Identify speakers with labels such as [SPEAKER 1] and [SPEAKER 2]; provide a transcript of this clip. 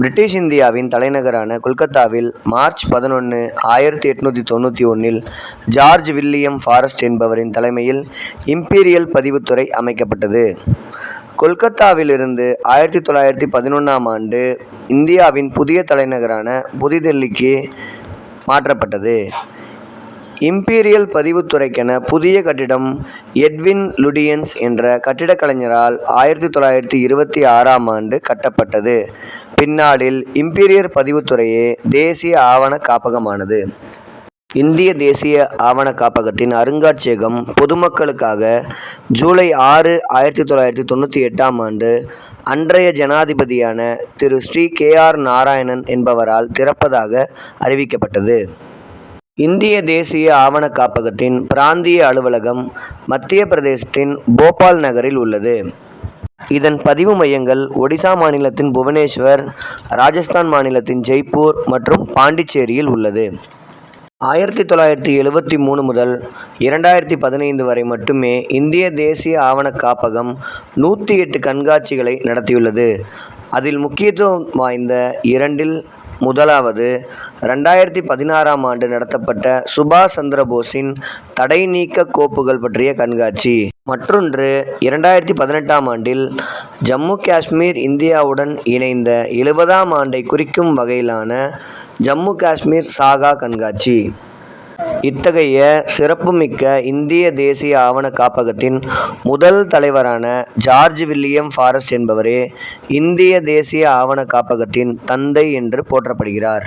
[SPEAKER 1] British இந்தியாவின் தலைநகரான கொல்கத்தாவில் மார்ச் பதினொன்று ஆயிரத்தி எட்நூற்றி தொண்ணூற்றி ஒன்றில் ஜார்ஜ் வில்லியம் ஃபாரஸ்ட் என்பவரின் தலைமையில் இம்பீரியல் பதிவுத்துறை அமைக்கப்பட்டது. கொல்கத்தாவிலிருந்து ஆயிரத்தி தொள்ளாயிரத்தி பதினொன்றாம் ஆண்டு இந்தியாவின் புதிய தலைநகரான புதுதில்லிக்கு மாற்றப்பட்டது. இம்பீரியல் பதிவுத்துறைக்கென புதிய கட்டிடம் எட்வின் லுடியன்ஸ் என்ற கட்டிடக் கலைஞரால் ஆயிரத்தி தொள்ளாயிரத்தி இருபத்தி ஆறாம் ஆண்டு கட்டப்பட்டது. பின்னாளில் இம்பீரியர் பதிவுத்துறையே தேசிய ஆவணக் காப்பகமானது. இந்திய தேசிய ஆவணக் காப்பகத்தின் அருங்காட்சியகம் பொதுமக்களுக்காக ஜூலை ஆறு ஆயிரத்தி தொள்ளாயிரத்தி தொண்ணூற்றி எட்டாம் ஆண்டு அன்றைய ஜனாதிபதியான திரு ஸ்ரீ கே ஆர் நாராயணன் என்பவரால் திறப்பதாக அறிவிக்கப்பட்டது. இந்திய தேசிய ஆவண காப்பகத்தின் பிராந்திய அலுவலகம் மத்திய பிரதேசத்தின் போபால் நகரில் உள்ளது. இதன் பதிவு மையங்கள் ஒடிசா மாநிலத்தின் புவனேஸ்வர் ராஜஸ்தான் மாநிலத்தின் ஜெய்ப்பூர் மற்றும் பாண்டிச்சேரியில் உள்ளது. ஆயிரத்தி தொள்ளாயிரத்தி எழுபத்தி மூணு முதல் இரண்டாயிரத்தி பதினைந்து வரை மட்டுமே இந்திய தேசிய ஆவணக் காப்பகம் நூற்றி எட்டு கண்காட்சிகளை நடத்தியுள்ளது. அதில் முக்கியத்துவம் வாய்ந்த இரண்டில் முதலாவது ரெண்டாயிரத்தி பதினாறாம் ஆண்டு நடத்தப்பட்ட சுபாஷ் சந்திரபோஸின் தடை நீக்க கோப்புகள் பற்றிய கண்காட்சி. மற்றொன்று இரண்டாயிரத்தி பதினெட்டாம் ஆண்டில் ஜம்மு காஷ்மீர் இந்தியாவுடன் இணைந்த எழுபதாம் ஆண்டை குறிக்கும் வகையிலான ஜம்மு காஷ்மீர் சாகா கண்காட்சி. இத்தகைய சிறப்புமிக்க இந்திய தேசிய ஆவண காப்பகத்தின் முதல் தலைவரான ஜார்ஜ் வில்லியம் ஃபாரஸ்ட் என்பவரே இந்திய தேசிய ஆவண காப்பகத்தின் தந்தை என்று போற்றப்படுகிறார்.